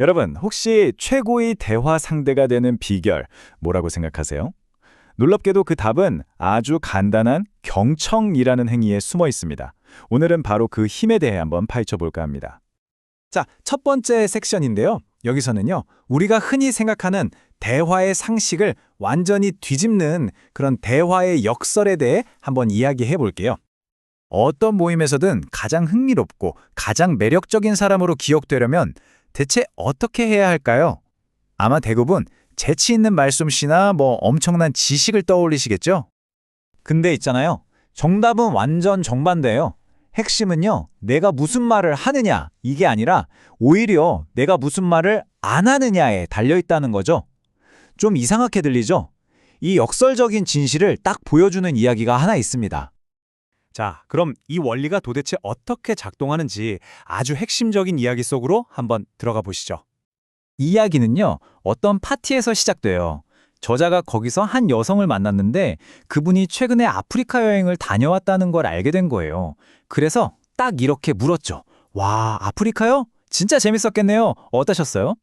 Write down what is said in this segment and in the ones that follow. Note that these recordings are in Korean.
여러분, 혹시 최고의 대화 상대가 되는 비결 뭐라고 생각하세요? 놀랍게도 그 답은 아주 간단한 경청이라는 행위에 숨어 있습니다. 오늘은 바로 그 힘에 대해 한번 파헤쳐 볼까 합니다. 자, 첫 번째 섹션인데요. 여기서는요, 우리가 흔히 생각하는 대화의 상식을 완전히 뒤집는 그런 대화의 역설에 대해 한번 이야기해 볼게요. 어떤 모임에서든 가장 흥미롭고 가장 매력적인 사람으로 기억되려면 대체 어떻게 해야 할까요? 아마 대부분 재치 있는 말솜씨나 뭐 엄청난 지식을 떠올리시겠죠? 근데 있잖아요. 정답은 완전 정반대예요. 핵심은요, 내가 무슨 말을 하느냐, 이게 아니라 오히려 내가 무슨 말을 안 하느냐에 달려있다는 거죠. 좀 이상하게 들리죠? 이 역설적인 진실을 딱 보여주는 이야기가 하나 있습니다. 자, 그럼 이 원리가 도대체 어떻게 작동하는지 아주 핵심적인 이야기 속으로 한번 들어가 보시죠. 이 이야기는요, 어떤 파티에서 시작돼요. 저자가 거기서 한 여성을 만났는데 그분이 최근에 아프리카 여행을 다녀왔다는 걸 알게 된 거예요. 그래서 딱 이렇게 물었죠. 와, 아프리카요? 진짜 재밌었겠네요. 어떠셨어요?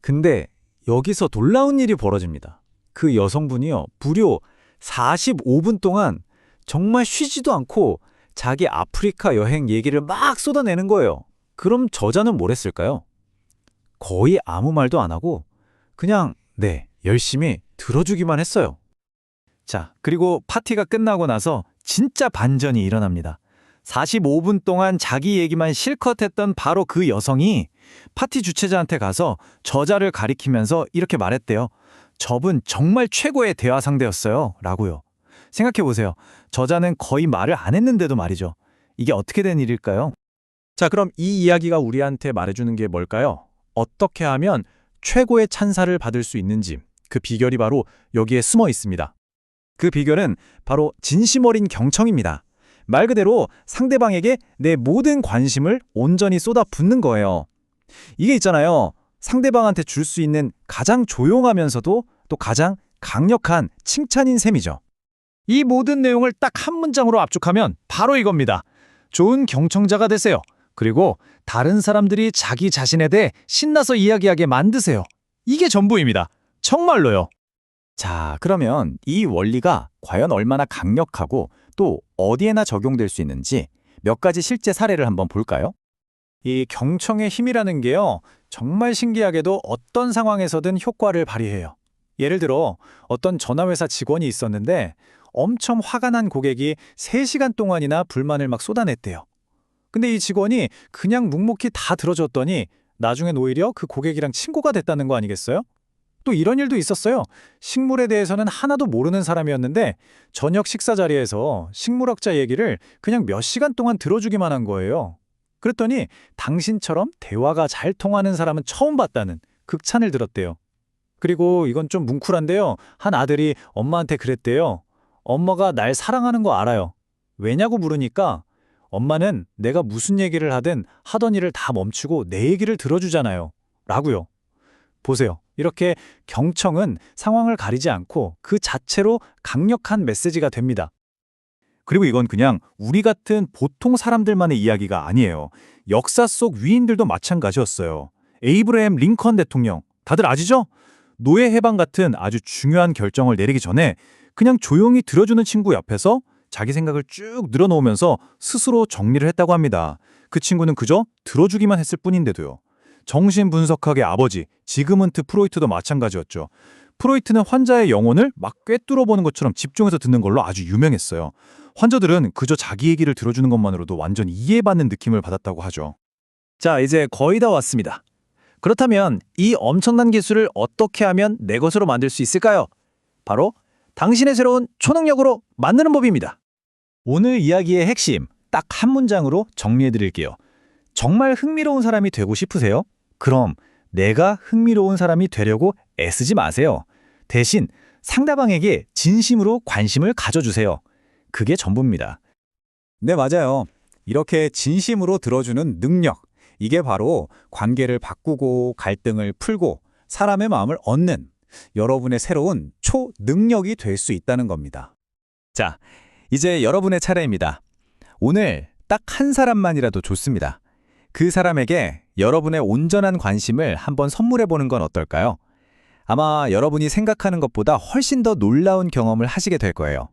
근데 여기서 놀라운 일이 벌어집니다. 그 여성분이요, 무려 45분 동안 정말 쉬지도 않고 자기 아프리카 여행 얘기를 막 쏟아내는 거예요. 그럼 저자는 뭘 했을까요? 거의 아무 말도 안 하고 그냥 네, 열심히 들어주기만 했어요. 자, 그리고 파티가 끝나고 나서 진짜 반전이 일어납니다. 45분 동안 자기 얘기만 실컷 했던 바로 그 여성이 파티 주최자한테 가서 저자를 가리키면서 이렇게 말했대요. 저분 정말 최고의 대화 상대였어요. 라고요. 생각해보세요. 저자는 거의 말을 안 했는데도 말이죠. 이게 어떻게 된 일일까요? 자, 그럼 이 이야기가 우리한테 말해주는 게 뭘까요? 어떻게 하면 최고의 찬사를 받을 수 있는지 그 비결이 바로 여기에 숨어 있습니다. 그 비결은 바로 진심 어린 경청입니다. 말 그대로 상대방에게 내 모든 관심을 온전히 쏟아 붓는 거예요. 이게 있잖아요. 상대방한테 줄 수 있는 가장 조용하면서도 또 가장 강력한 칭찬인 셈이죠. 이 모든 내용을 딱 한 문장으로 압축하면 바로 이겁니다. 좋은 경청자가 되세요. 그리고 다른 사람들이 자기 자신에 대해 신나서 이야기하게 만드세요. 이게 전부입니다. 정말로요. 자, 그러면 이 원리가 과연 얼마나 강력하고 또 어디에나 적용될 수 있는지 몇 가지 실제 사례를 한번 볼까요? 이 경청의 힘이라는 게요, 정말 신기하게도 어떤 상황에서든 효과를 발휘해요. 예를 들어, 어떤 전화회사 직원이 있었는데 엄청 화가 난 고객이 3시간 동안이나 불만을 막 쏟아냈대요. 근데 이 직원이 그냥 묵묵히 다 들어줬더니 나중엔 오히려 그 고객이랑 친구가 됐다는 거 아니겠어요? 또 이런 일도 있었어요. 식물에 대해서는 하나도 모르는 사람이었는데 저녁 식사 자리에서 식물학자 얘기를 그냥 몇 시간 동안 들어주기만 한 거예요. 그랬더니 당신처럼 대화가 잘 통하는 사람은 처음 봤다는 극찬을 들었대요. 그리고 이건 좀 뭉클한데요. 한 아들이 엄마한테 그랬대요. 엄마가 날 사랑하는 거 알아요. 왜냐고 물으니까 엄마는 내가 무슨 얘기를 하든 하던 일을 다 멈추고 내 얘기를 들어주잖아요. 라고요. 보세요. 이렇게 경청은 상황을 가리지 않고 그 자체로 강력한 메시지가 됩니다. 그리고 이건 그냥 우리 같은 보통 사람들만의 이야기가 아니에요. 역사 속 위인들도 마찬가지였어요. 에이브레햄 링컨 대통령, 다들 아시죠? 노예 해방 같은 아주 중요한 결정을 내리기 전에 그냥 조용히 들어주는 친구 옆에서 자기 생각을 쭉 늘어놓으면서 스스로 정리를 했다고 합니다. 그 친구는 그저 들어주기만 했을 뿐인데도요. 정신분석학의 아버지 지그문트 프로이트도 마찬가지였죠. 프로이트는 환자의 영혼을 막 꿰뚫어 보는 것처럼 집중해서 듣는 걸로 아주 유명했어요. 환자들은 그저 자기 얘기를 들어주는 것만으로도 완전 이해받는 느낌을 받았다고 하죠. 자, 이제 거의 다 왔습니다. 그렇다면 이 엄청난 기술을 어떻게 하면 내 것으로 만들 수 있을까요? 바로 당신의 새로운 초능력으로 만드는 법입니다. 오늘 이야기의 핵심 딱 한 문장으로 정리해 드릴게요. 정말 흥미로운 사람이 되고 싶으세요? 그럼 내가 흥미로운 사람이 되려고 애쓰지 마세요. 대신 상대방에게 진심으로 관심을 가져주세요. 그게 전부입니다. 네, 맞아요. 이렇게 진심으로 들어주는 능력. 이게 바로 관계를 바꾸고 갈등을 풀고 사람의 마음을 얻는 여러분의 새로운 초능력이 될 수 있다는 겁니다. 자, 이제 여러분의 차례입니다. 오늘 딱 한 사람만이라도 좋습니다. 그 사람에게 여러분의 온전한 관심을 한번 선물해 보는 건 어떨까요? 아마 여러분이 생각하는 것보다 훨씬 더 놀라운 경험을 하시게 될 거예요.